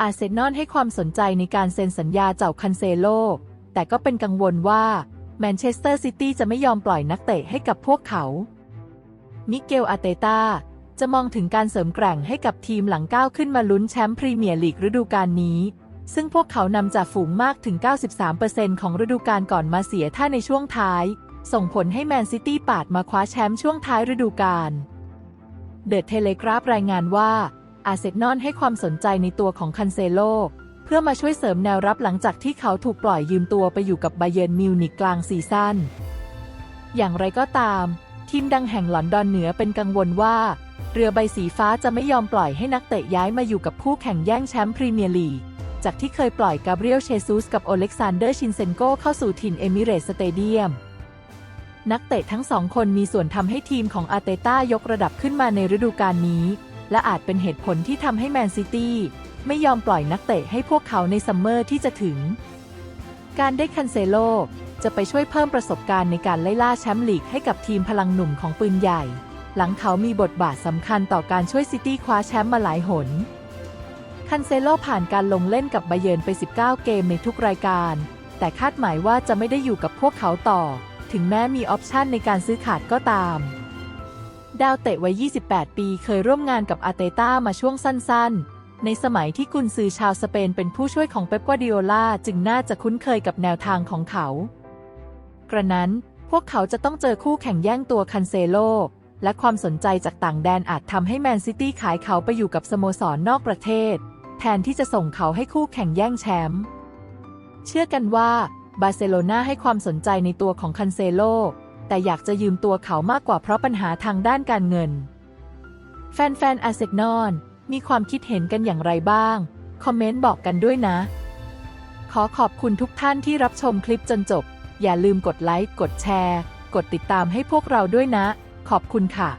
อาร์เซนอลให้ความสนใจในการเซ็นสัญญาเจ้าคันเซโล แต่ก็เป็นกังวลว่าแมนเชสเตอร์ซิตี้จะไม่ยอมปล่อยนักเตะให้กับพวกเขา มิเกลอาเตตาจะมองถึงการเสริมแกร่งให้กับทีมหลังก้าวขึ้นมาลุ้นแชมป์พรีเมียร์ลีกฤดูกาลนี้ ซึ่งพวกเขานำจากฝูงมากถึง 93%ของฤดูกาลก่อนมาเสียท่าในช่วงท้าย ส่งผลให้แมนซิตี้ปาดมาคว้าแชมป์ช่วงท้ายฤดูกาล เดอะเทเลกราฟรายงานว่า อาเซนอลให้ความสนใจในตัวของคันเซโล เพื่อมาช่วยเสริมแนวรับหลังจากที่เขาถูกปล่อยยืมตัวไปอยู่กับไบเยนมิวนิกกลางซีซั่น อย่างไรก็ตาม ทีมดังแห่งหลอนดอนเหนือเป็นกังวลว่า เรือใบสีฟ้าจะไม่ยอมปล่อยให้นักเตะย้ายมาอยู่กับคู่แข่งแย่งแชมป์พรีเมียร์ลีกจากที่เคยปล่อยกาเบรียลเชซูสกับโอเล็กซานเดอร์ชินเซนโกเข้าสู่ถิ่นเอมิเรตสเตเดียมนักเตะทั้งสองคนมีส่วนทำให้ทีมของอาเตต้ายกระดับขึ้นมาในฤดูกาลนี้ และอาจเป็นเหตุผลที่ทำให้แมนซิตี้ไม่ยอมปล่อยนักเตะให้พวกเขาในซัมเมอร์ที่จะถึง การได้คันเซโลจะไปช่วยเพิ่มประสบการณ์ในการไล่ล่าแชมป์ลีกให้กับทีมพลังหนุ่มของปืนใหญ่ หลังเขามีบทบาทสำคัญต่อการช่วยซิตี้คว้าแชมป์มาหลายหน คันเซโลผ่านการลงเล่นกับไบเยนไป 19 เกมในทุกรายการ แต่คาดหมายว่าจะไม่ได้อยู่กับพวกเขาต่อ ถึงแม้มีออปชันในการซื้อขาดก็ตาม ดาวเตะวัย 28 ปีเคยร่วมงานกับอาเตต้ามาช่วงสั้นๆ ในสมัยที่กุนซือชาวสเปนเป็นผู้ช่วยของเป๊ปกวาดิโอลาจึงน่าจะคุ้นเคยกับแนวทางของเขา กระนั้นพวกเขาจะต้องเจอคู่แข่งแย่งตัวคันเซโล และความสนใจจากต่างแดนอาจทำให้แมนซิตี้ขายเขาไปอยู่กับสโมสรนอกประเทศ แทนที่จะส่งเขาให้คู่แข่งแย่งแชมป์เชื่อกันว่าบาร์เซโลนาให้ความสนใจในตัวของคันเซโล แต่อยากจะยืมตัวเขามากกว่าเพราะปัญหาทางด้านการเงิน แฟนๆอาร์เซนอลมีความคิดเห็นกันอย่างไรบ้าง คอมเมนต์บอกกันด้วยนะ ขอขอบคุณทุกท่านที่รับชมคลิปจนจบ อย่าลืมกดไลค์ กดแชร์ กดติดตามให้พวกเราด้วยนะ ขอบคุณค่ะ